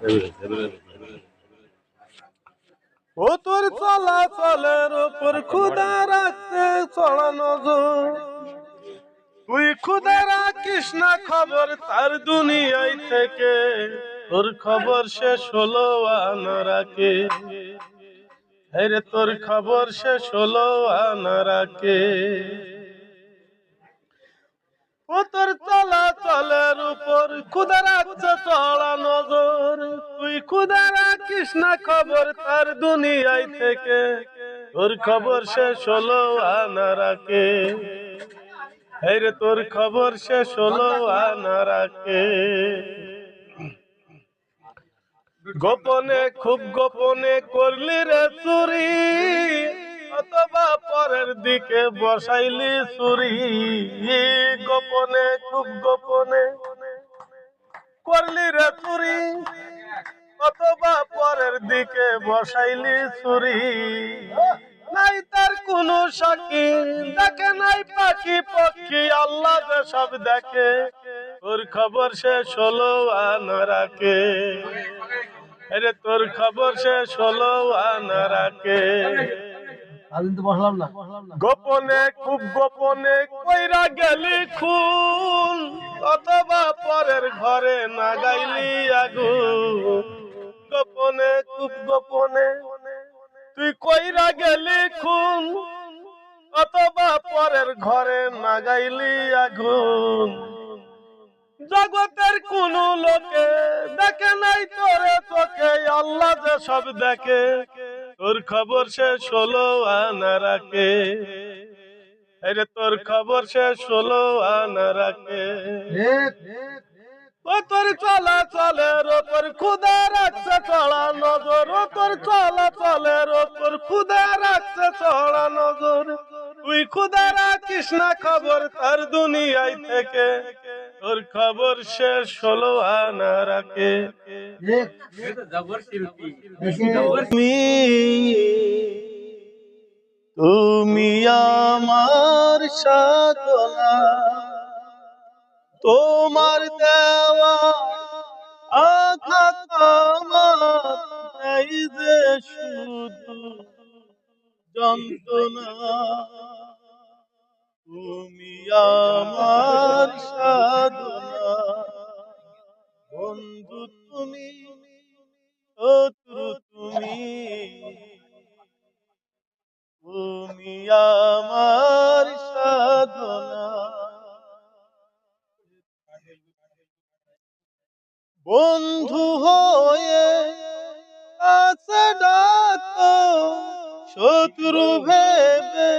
ও তোর চলাচলের উপর খুদা রাখতে চড়ানো তুই খুদা রাখিস না খবর তার দুনিয়ায় থেকে। তোর খবর শেষ হলো আনা রাখে রে তোর খবর শেষ হলো আনা রাখে ও তোর চলাচলের উপর খুদা তুই রাখিস না খবর তার দুনিয়ায় থেকে। তোর খবর শেষ হলো আনা রাখে এই তোর খবর শেষ হলো আনা রাখে গোপনে, খুব গোপনে করলি রে চুরি। অথবা পরের দিকে বসাইলি চুরি। গোপনে, খুব গোপনে করলি রে চুরি। দিকে বসাইলি চুরি নাই তার কোনো সাক্ষী, দেখে নাই পাখি পক্ষী, আল্লাহ সব দেখে। তোর খবর সে আনা রাখে আরে তোর খবর হলো আনা রাখে গোপনে, খুব গোপনে কইরা গেলি খুন, অথবা পরের ঘরে না গাইলি আগুন। গোপনে। তুই কইরা গেলি খুন, অথবা পরের ঘরে না গাইলি আগুন। জগতের কোন লোকে দেখে নাই তোরে তোকে আল্লাহ যে সব দেখে, তোর খবর শেষ হলো আনা রাখে। আরে তোর খবর শেষ হলো আনা রাখে। ও তোর চলা চলের ওপর খুদা রাখছে চড়া নজর ও তোর চলা চলের ওপর খুদা রাখছে, চড়া নজর। তুই খুদা রাখিস না, খবর তার দুনিয়ায় থেকে। তোর খবর শেষ হলো আনা রাখে তুমি তুমি আমার সাধনা। তোমার দেওয়া আঘাত যে শুধু যন্ত্রণা। তুমি আমার সাধনা। বন্ধু তুমি, শত্রু তুমি। তুমি আমার সাধনা। বন্ধু হয়ে শত্রু ভেবে